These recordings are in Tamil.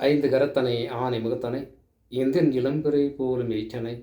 ஐந்து கரத்தனை ஆனை முகத்தனை இந்தின் இளம்பிறை போலும் எய்ச்சனை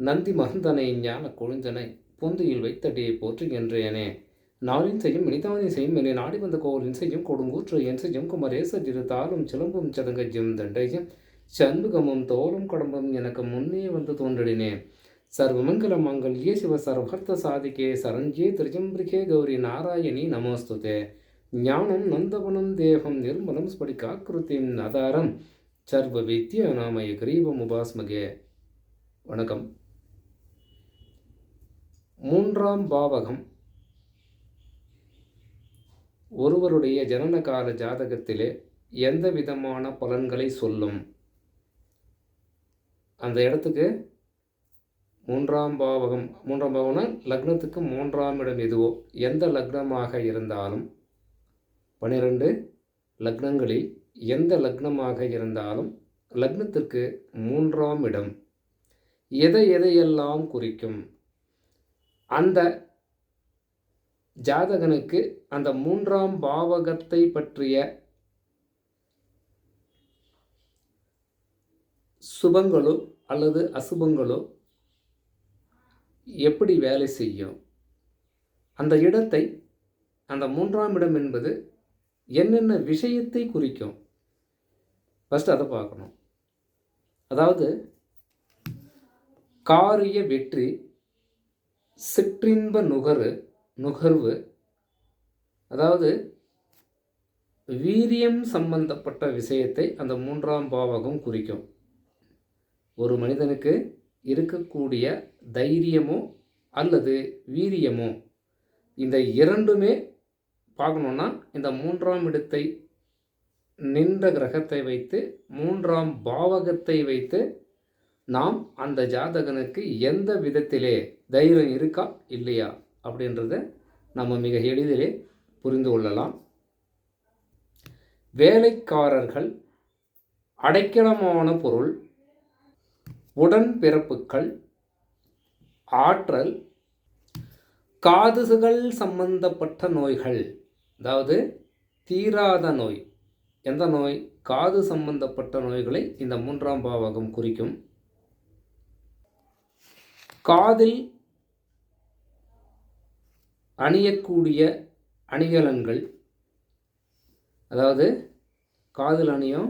நந்தி மகந்தனை ஞான கொழுந்தனை பொந்தியில் வைத்தடியை போற்றுகின்றேனே நாளின் செய்யும் இனிதானி செய்யும் என நாடி வந்த கோலின் செய்யும் கொடுங்கூற்று என் செய்யும் குமரேச தாளும் சிலம்பும் சதங்கஜும் தண்டையும் சண்முகமும் தோளும் கடம்பும் எனக்கு முன்னே வந்து தோன்றினேன் சர்வமங்கல மங்கல்யே சிவ சர்வர்த்த சாதிகே சரஞ்சே திருஜம்பிரிகே கௌரி நாராயணி நமோஸ்துதே. ஞானம் நந்தவனம் தேகம் நிர்மலம் ஸ்படிகாக்கிருத்தின் ஆதாரம் சர்வ வித்ய நாமய கிரீவம் உபாஸ்மகே. வணக்கம். மூன்றாம் பாவகம். ஒருவருடைய ஜனனகால ஜாதகத்திலே எந்த விதமான பலன்களை சொல்லும்? அந்த இடத்துக்கு மூன்றாம் பாவகம். மூன்றாம் பாவம்னா லக்னத்துக்கு மூன்றாம் இடம் எதுவோ எந்த லக்னமாக இருந்தாலும் பனிரெண்டு லக்னங்களில் எந்த லக்னமாக இருந்தாலும் லக்னத்திற்கு மூன்றாம் இடம். எதை எதையெல்லாம் குறிக்கும்? அந்த ஜாதகனுக்கு அந்த மூன்றாம் பாவகத்தை பற்றிய சுபங்களோ அல்லது அசுபங்களோ எப்படி வேலை செய்யும்? அந்த இடத்தை அந்த மூன்றாம் இடம் என்பது என்னென்ன விஷயத்தை குறிக்கும்? ஃபஸ்ட்டு அதை பார்க்கணும். அதாவது காரிய வெற்றி சிற்றின்ப நுகரு நுகர்வு அதாவது வீரியம் சம்பந்தப்பட்ட விஷயத்தை அந்த மூன்றாம் பாவகம் குறிக்கும். ஒரு மனிதனுக்கு இருக்கக்கூடிய தைரியமோ அல்லது வீரியமோ இந்த இரண்டுமே பார்க்கணுன்னா இந்த மூன்றாம் இடத்தை நின்ற கிரகத்தை வைத்து மூன்றாம் பாவகத்தை வைத்து நாம் அந்த ஜாதகனுக்கு எந்த விதத்திலே தைரியம் இருக்கா இல்லையா அப்படின்றத நம்ம மிக எளிதிலே புரிந்து கொள்ளலாம். வேலைக்காரர்கள் அடைக்கலமான பொருள் உடன்பிறப்புகள் ஆற்றல் காதுகள் சம்பந்தப்பட்ட நோய்கள் அதாவது தீராத நோய். எந்த நோய்? காது சம்பந்தப்பட்ட நோய்களை இந்த மூன்றாம் பாவகம் குறிக்கும். காதில் அணியக்கூடிய அணிகலன்கள். அதாவது காதில் அணியும்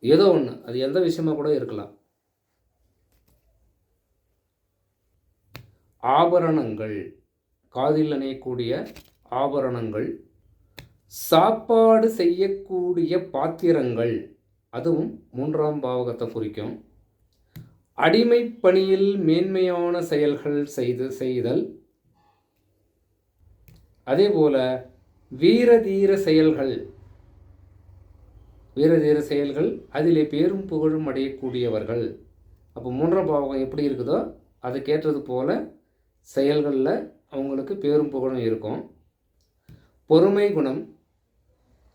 ஏதோ ஒன்று அது எந்த விஷயமா கூட இருக்கலாம். ஆபரணங்கள். காதில் அணியக்கூடிய ஆபரணங்கள் சாப்பாடு செய்யக்கூடிய பாத்திரங்கள் அதுவும் மூன்றாம் பாவகத்தை குறிக்கும். அடிமை பணியில் மேன்மையான செயல்கள் செய்து செய்தல். அதே போல் வீரதீர செயல்கள். வீரதீர செயல்கள் அதிலே பேரும் புகழும் அடையக்கூடியவர்கள். அப்போ மூன்றாம் பாவகம் எப்படி இருக்குதோ அதுக்கேற்றது போல செயல்களில் அவங்களுக்கு பேரும் புகழும் இருக்கும். பொறுமை குணம்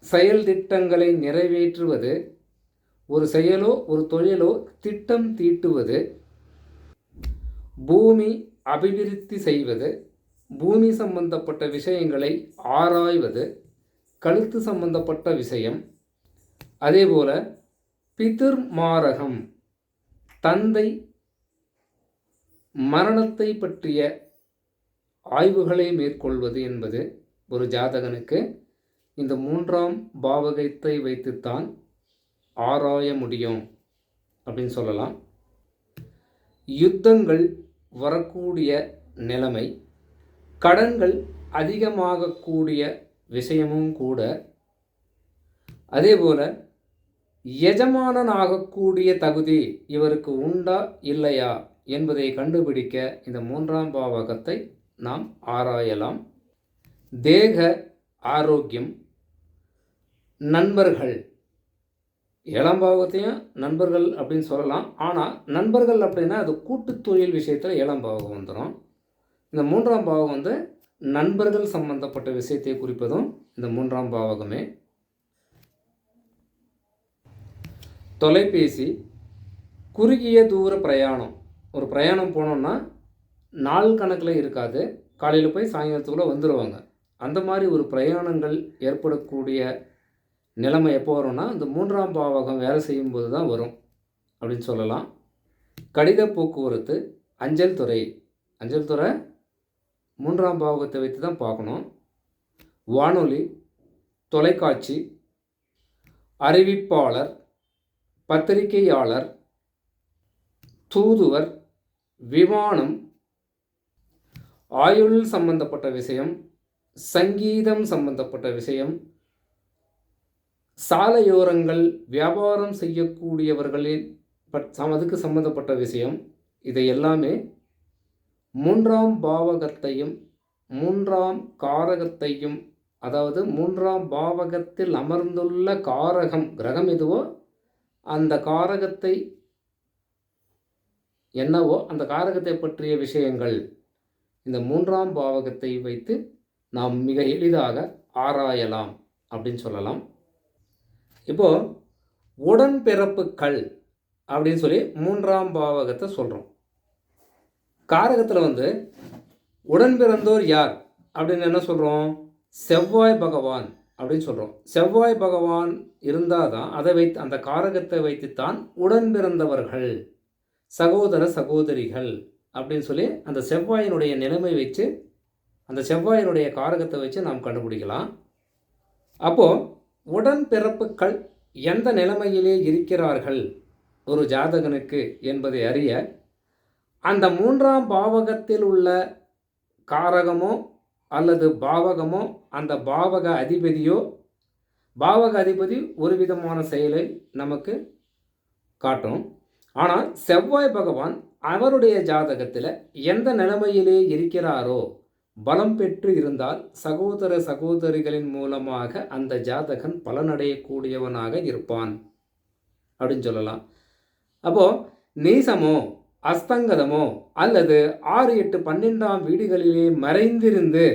செயல் திட்டங்களை நிறைவேற்றுவது ஒரு செயலோ ஒரு தொழிலோ திட்டம் தீட்டுவது பூமி அபிவிருத்தி செய்வது பூமி சம்பந்தப்பட்ட விஷயங்களை ஆராய்வது கழுத்து சம்பந்தப்பட்ட விஷயம் அதேபோல பிதிர் மாரகம் தந்தை மரணத்தை பற்றிய ஆய்வுகளை மேற்கொள்வது என்பது ஒரு ஜாதகனுக்கு இந்த மூன்றாம் பாவகத்தை வைத்துத்தான் ஆராய முடியும் அப்படின்னு சொல்லலாம். யுத்தங்கள் வரக்கூடிய நிலைமை கடன்கள் அதிகமாகக்கூடிய விஷயமும் கூட அதே போல் எஜமானனாகக்கூடிய தகுதி இவருக்கு உண்டா இல்லையா என்பதை கண்டுபிடிக்க இந்த மூன்றாம் பாவகத்தை நாம் ஆராயலாம். தேக ஆரோக்கியம் நண்பர்கள். ஏழாம் பாவகத்தையும் நண்பர்கள் அப்படின்னு சொல்லலாம். ஆனால் நண்பர்கள் அப்படின்னா அது கூட்டு தொழில் விஷயத்தில் ஏழாம் பாவகம் வந்துடும் இந்த மூன்றாம் பாவகம் வந்து நண்பர்கள் சம்பந்தப்பட்ட விஷயத்தை குறிப்பதும் இந்த மூன்றாம் பாவகமே. தொலைபேசி குறுகிய தூர பிரயாணம். ஒரு பிரயாணம் போனோம்னா நாள் கணக்கில் இருக்காது. காலையில் போய் சாயங்காலத்துக்குள்ளே வந்துடுவாங்க அந்த மாதிரி ஒரு பிரயாணங்கள் ஏற்படக்கூடிய நிலைமை எப்போ வரும்னா இந்த மூன்றாம் பாவகம் வேலை செய்யும்போது தான் வரும் அப்படின்னு சொல்லலாம். கடித போக்குவரத்து அஞ்சல் துறை. அஞ்சல் துறை மூன்றாம் பாவகத்தை வைத்து தான் பார்க்கணும். வானொலி தொலைக்காட்சி அறிவிப்பாளர் பத்திரிகையாளர் தூதுவர் விமானம் ஆயுள் சம்பந்தப்பட்ட விஷயம் சங்கீதம் சம்பந்தப்பட்ட விஷயம். சாலையோரங்கள் வியாபாரம் செய்யக்கூடியவர்களின் பட் சம் அதுக்கு சம்பந்தப்பட்ட விஷயம். இதை எல்லாமே மூன்றாம் பாவகத்தையும் மூன்றாம் காரகத்தையும் அதாவது மூன்றாம் பாவகத்தில் அமர்ந்துள்ள காரகம் கிரகம் எதுவோ அந்த காரகத்தை என்னவோ அந்த காரகத்தை பற்றிய விஷயங்கள் இந்த மூன்றாம் பாவகத்தை வைத்து நாம் மிக எளிதாக ஆராயலாம் அப்படின்னு சொல்லலாம். இப்போது உடன்பிறப்புக்கள் அப்படின்னு சொல்லி மூன்றாம் பாவகத்தை சொல்கிறோம் காரகத்தில் வந்து உடன்பிறந்தோர் யார் அப்படின்னு என்ன சொல்கிறோம் செவ்வாய் பகவான் அப்படின்னு சொல்கிறோம் செவ்வாய் பகவான் இருந்தால் தான் அதை வைத்து அந்த காரகத்தை வைத்துத்தான் உடன் பிறந்தவர்கள் சகோதர சகோதரிகள் அப்படின்னு சொல்லி அந்த செவ்வாயினுடைய நிலைமை வச்சு அந்த செவ்வாயினுடைய காரகத்தை வச்சு நாம் கண்டுபிடிக்கலாம். அப்போது உடன்பிறப்புகள் எந்த நிலைமையிலே இருக்கிறார்கள்? ஒரு ஜாதகனுக்கு என்பதை அறிய அந்த மூன்றாம் பாவகத்தில் உள்ள காரகமோ அல்லது பாவகமோ அந்த பாவக அதிபதியோ பாவக அதிபதி ஒரு விதமான செயலை நமக்கு காட்டும். ஆனால் செவ்வாய் பகவான் அவருடைய ஜாதகத்தில் எந்த நிலைமையிலே இருக்கிறாரோ பலம் பெற்று இருந்தால் சகோதர சகோதரிகளின் மூலமாக அந்த ஜாதகன் பலனடையக்கூடியவனாக இருப்பான். அப்படின்னு சொல்லலாம். அப்போது நீசமோ அஸ்தங்கதமோ அல்லது ஆறு எட்டு பன்னெண்டாம் வீடுகளிலே மறைந்திருந்து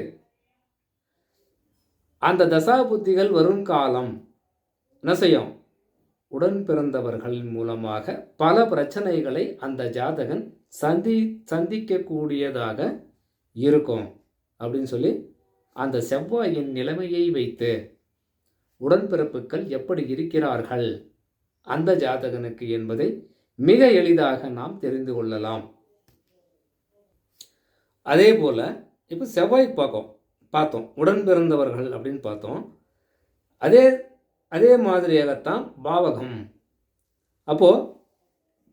அந்த தசா புத்திகள் வரும் காலம் என்ன செய்யும்? உடன் பிறந்தவர்களின் மூலமாக பல பிரச்சனைகளை அந்த ஜாதகன் சந்தி சந்திக்கக்கூடியதாக இருக்கும். அப்படின்னு சொல்லி அந்த செவ்வாயின் நிலைமையை வைத்து உடன்பிறப்புகள் எப்படி இருக்கிறார்கள்? அந்த ஜாதகனுக்கு என்பதை மிக எளிதாக நாம் தெரிந்து கொள்ளலாம். அதே போல் இப்போ செவ்வாய் பார்க்கோம் பார்த்தோம் உடன் பிறந்தவர்கள் அப்படின்னு பார்த்தோம். அதே அதே மாதிரியாகத்தான் பாவகம். அப்போது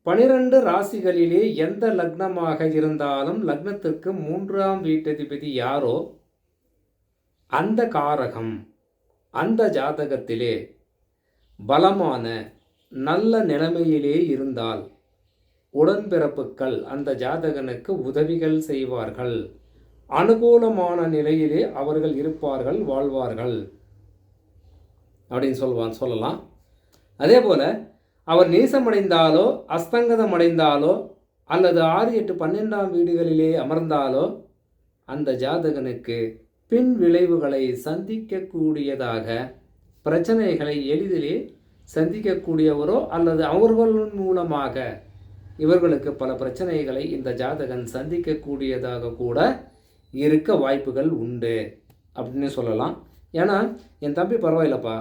பனிரெண்டு ராசிகளிலே எந்த லக்னமாக இருந்தாலும் லக்னத்திற்கு மூன்றாம் வீட்டதிபதி யாரோ? அந்த காரகம் அந்த ஜாதகத்திலே பலமான நல்ல நிலைமையிலே இருந்தால் உடன்பிறப்புகள் அந்த ஜாதகனுக்கு உதவிகள் செய்வார்கள். அனுகூலமான நிலையிலே அவர்கள் இருப்பார்கள் வாழ்வார்கள் அப்படின்னு சொல்வான் சொல்லலாம். அதே போல் அவர் நீசமடைந்தாலோ அஸ்தங்கதம் அடைந்தாலோ அல்லது ஆறு எட்டு பன்னெண்டாம் வீடுகளிலே அமர்ந்தாலோ அந்த ஜாதகனுக்கு பின் விளைவுகளை சந்திக்கக்கூடியதாக பிரச்சனைகளை எளிதிலே சந்திக்கக்கூடியவரோ அல்லது அவர்களின் மூலமாக இவர்களுக்கு பல பிரச்சனைகளை இந்த ஜாதகன் சந்திக்கக்கூடியதாக கூட இருக்க வாய்ப்புகள் உண்டு அப்படின்னு சொல்லலாம். ஏன்னா என் தம்பி பரவாயில்லப்பா.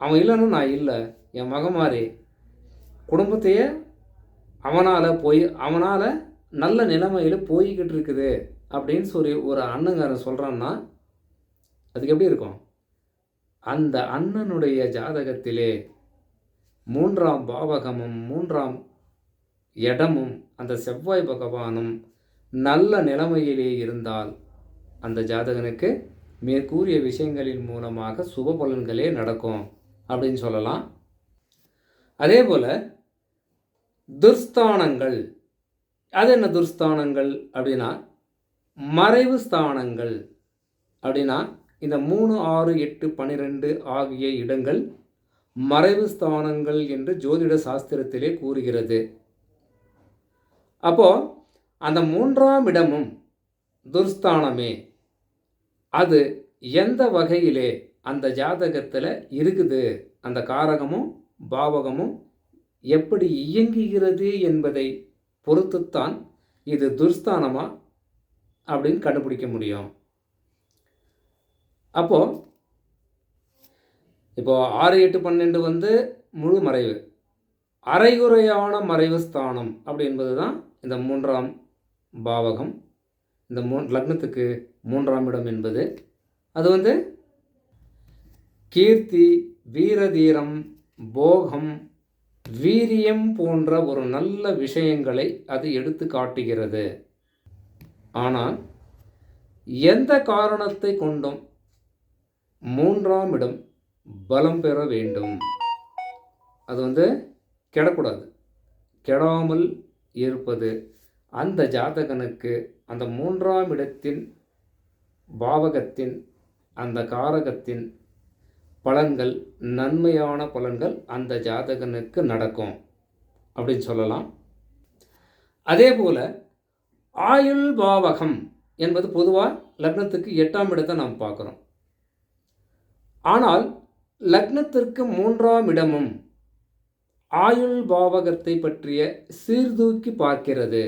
அவன் இல்லைன்னு நான் இல்லை. என் மகமாரி. குடும்பத்தையே அவனால் போய் அவனால் நல்ல நிலைமையில் போய்கிட்டு இருக்குது அப்படின்னு சொல்லி ஒரு அண்ணங்காரன் சொல்கிறான்னா அதுக்கு எப்படி இருக்கும்? அந்த அண்ணனுடைய ஜாதகத்திலே மூன்றாம் பாவகமும் மூன்றாம் இடமும் அந்த செவ்வாய் பகவானும் நல்ல நிலைமையிலே இருந்தால் அந்த ஜாதகனுக்கு மேற்கூறிய விஷயங்களின் மூலமாக சுப பலன்களே நடக்கும் அப்படின்னு சொல்லலாம். அதே போல் துர்ஸ்தானங்கள். அது என்ன துர்ஸ்தானங்கள் அப்படின்னா மறைவு ஸ்தானங்கள். அப்படின்னா இந்த மூணு ஆறு எட்டு பன்னிரெண்டு ஆகிய இடங்கள் மறைவு ஸ்தானங்கள் என்று ஜோதிட சாஸ்திரத்திலே கூறுகிறது. அப்போ அந்த மூன்றாம் இடமும் துர்ஸ்தானமே. அது எந்த வகையிலே அந்த ஜாதகத்தில் இருக்குது? அந்த காரகமும் பாவகமும் எப்படி இயங்குகிறது என்பதை பொறுத்துத்தான் இது துர்ஸ்தானமா அப்படின்னு கண்டுபிடிக்க முடியும். அப்போது இப்போ ஆறு எட்டு பன்னெண்டு வந்து முழு மறைவு. அரைகுறையான மறைவு ஸ்தானம் அப்படி என்பது தான் இந்த மூன்றாம் பாவகம். இந்த மூ லக்னத்துக்கு மூன்றாம் இடம் என்பது. அது வந்து கீர்த்தி வீரதீரம் போகம் வீரியம் போன்ற ஒரு நல்ல விஷயங்களை அது எடுத்து காட்டுகிறது. ஆனால் எந்த காரணத்தை கொண்டும் மூன்றாம் இடம் பலம் பெற வேண்டும்? அது வந்து கெடக்கூடாது. கெடாமல் இருப்பது அந்த ஜாதகனுக்கு அந்த மூன்றாம் இடத்தின் பாவகத்தின் அந்த காரகத்தின் பலன்கள் நன்மையான பலன்கள் அந்த ஜாதகனுக்கு நடக்கும். அப்படின்னு சொல்லலாம். அதே போல் ஆயுள் பாவகம் என்பது பொதுவாக லக்னத்துக்கு எட்டாம் இடத்தை நாம் பார்க்குறோம். ஆனால் லக்னத்திற்கு மூன்றாம் இடமும் ஆயுள் பாவகத்தை பற்றிய சீர்தூக்கி பார்க்கிறது.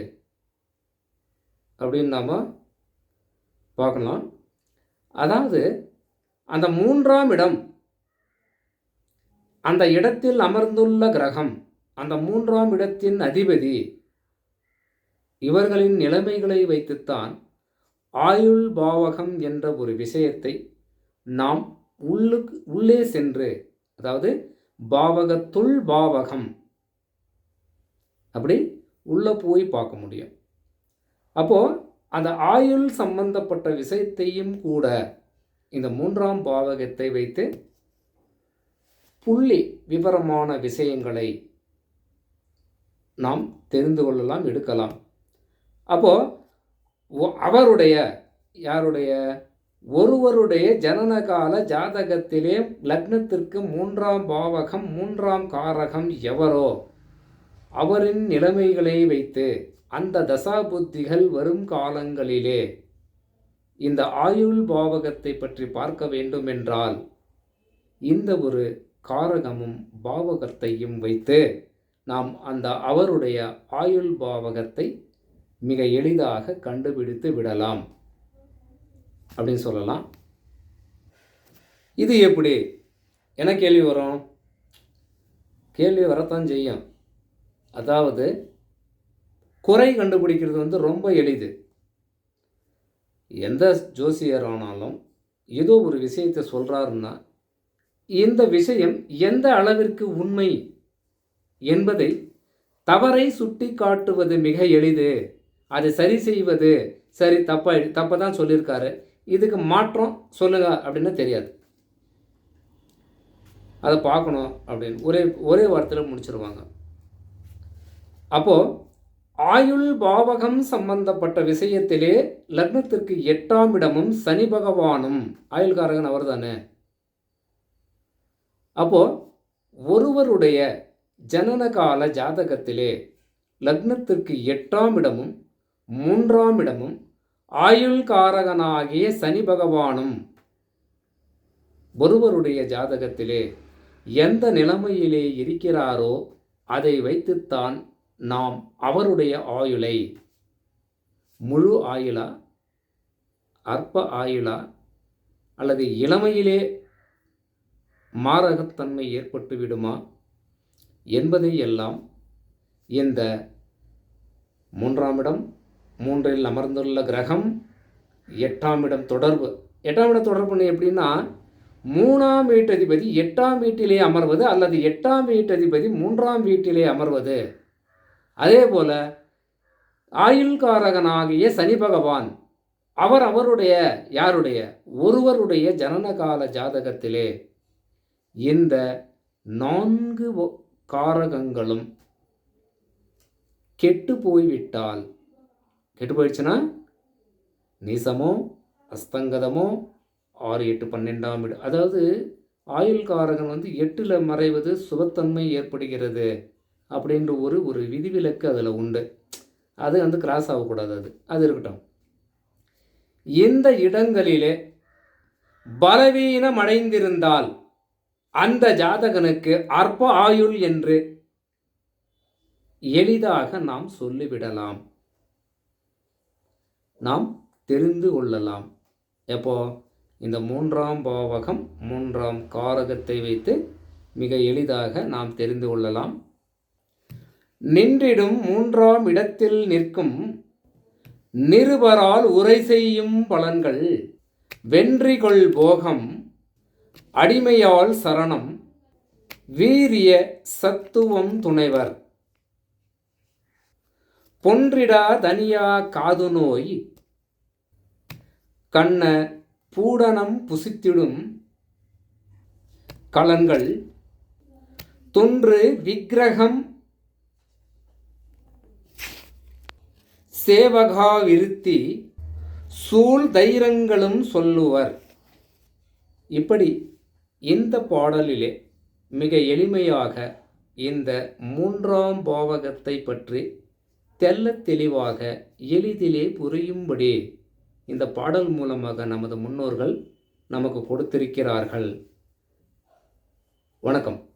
அப்படின்னு நாம் பார்க்கலாம். அதாவது அந்த மூன்றாம் இடம் அந்த இடத்தில் அமர்ந்துள்ள கிரகம் அந்த மூன்றாம் இடத்தின் அதிபதி இவர்களின் நிலைமைகளை வைத்துத்தான் ஆயுள் பாவகம் என்ற ஒரு விஷயத்தை நாம் உள்ளுக்கு உள்ளே சென்று அதாவது பாவகத்துள் பாவகம் அப்படி உள்ளே போய் பார்க்க முடியும். அப்போது அந்த ஆயுள் சம்பந்தப்பட்ட விஷயத்தையும் கூட இந்த மூன்றாம் பாவகத்தை வைத்து புள்ளி விவரமான விஷயங்களை நாம் தெரிந்து கொள்ளலாம் எடுக்கலாம். அப்போது அவருடைய யாருடைய? ஒருவருடைய ஜனனகால ஜாதகத்திலே லக்னத்திற்கு மூன்றாம் பாவகம் மூன்றாம் காரகம் எவரோ அவரின் நிலைமைகளை வைத்து அந்த தசாபுத்திகள் வரும் காலங்களிலே இந்த ஆயுள் பாவகத்தை பற்றி பார்க்க வேண்டுமென்றால் இந்த ஒரு காரகமும் பாவகத்தையும் வைத்து நாம் அந்த அவருடைய ஆயுள் பாவகத்தை மிக எளிதாக கண்டுபிடித்து விடலாம் அப்படின்னு சொல்லலாம். இது எப்படி? என்ன கேள்வி வரும்? கேள்வி வரத்தான் செய்யும். அதாவது குறை கண்டுபிடிக்கிறது வந்து ரொம்ப எளிது. எந்த ஜோசியர் ஆனாலும் ஏதோ ஒரு விஷயத்தை சொல்கிறாருன்னா இந்த விஷயம் எந்த அளவிற்கு உண்மை என்பதை தவறை சுட்டி காட்டுவது மிக எளிது. அதை சரி செய்வது சரி தப்பா தப்பை தான் சொல்லியிருக்காரு. இதுக்கு மாற்றம் சொல்லுங்க அப்படின்னு தெரியாது. அதை பார்க்கணும் அப்படின்னு ஒரே ஒரே வார்த்தையில் முடிச்சிருவாங்க. அப்போது ஆயுள் பாவகம் சம்பந்தப்பட்ட விஷயத்திலே லக்னத்திற்கு எட்டாம் இடமும் சனி பகவானும் ஆயுள்காரகன் அவர் தானே அப்போ ஒருவருடைய ஜனனகால ஜாதகத்திலே லக்னத்திற்கு எட்டாம் இடமும் மூன்றாம் இடமும் ஆயுள்காரகனாகிய சனி பகவானும் ஒருவருடைய ஜாதகத்திலே எந்த நிலைமையிலே இருக்கிறாரோ அதை வைத்துத்தான் நாம் அவருடைய ஆயுளை முழு ஆயுளா அற்ப ஆயுளா அல்லது இளமையிலே மாரகத்தன்மை ஏற்பட்டு விடுமா? என்பதை எல்லாம் இந்த மூன்றாம் இடம் மூன்றில் அமர்ந்துள்ள கிரகம் எட்டாம் இடம் தொடர்பு. எட்டாம் இடம் தொடர்புன்னு எப்படின்னா மூணாம் வீட்டதிபதி எட்டாம் வீட்டிலே அமர்வது அல்லது எட்டாம் வீட்டதிபதி மூன்றாம் வீட்டிலே அமர்வது. அதே போல ஆயுள்காரகனாகிய சனி பகவான் அவர் அவருடைய யாருடைய? ஒருவருடைய ஜனனகால ஜாதகத்திலே. இந்த நான்கு காரகங்களும் கெட்டு போய்விட்டால் கெட்டு போயிடுச்சுன்னா? நீசமோ அஸ்தங்கதமோ ஆறு எட்டு பன்னெண்டாம் இடம் அதாவது ஆயுள் காரகன் வந்து எட்டில் மறைவது சுபத்தன்மை ஏற்படுகிறது அப்படின்ற ஒரு ஒரு விதிவிலக்கு அதில் உண்டு. அது வந்து கிராஸ் ஆகக்கூடாது அது. அது இருக்கட்டும். இந்த இடங்களிலே பலவீனம் அடைந்திருந்தால் அந்த ஜாதகனுக்கு அற்ப ஆயுள் என்று எளிதாக நாம் சொல்லிவிடலாம். நாம் தெரிந்து கொள்ளலாம். எப்போ? இந்த மூன்றாம் பாவகம் மூன்றாம் காரகத்தை வைத்து மிக எளிதாக நாம் தெரிந்து கொள்ளலாம். நின்றிடும் மூன்றாம் இடத்தில் நிற்கும் நிருபரால் உரை செய்யும் பலன்கள் வென்றிகொள் போகம் அடிமையால் சரணம் வீரிய சத்துவம் துணைவர். பொன்றிடா தனியா காது நோய் கண்ண பூடனம் புசித்திடும். கலன்கள் தொன்று விக்கிரகம் சேவகாவிருத்தி சூழ் தைரங்களும் சொல்லுவர். இப்படி இந்த பாடலிலே மிக எளிமையாக இந்த மூன்றாம் பாவகத்தை பற்றி தெள்ளத் தெளிவாக எளிதிலே புரியும்படி இந்த பாடல் மூலமாக நமது முன்னோர்கள் நமக்கு கொடுத்திருக்கிறார்கள். வணக்கம்.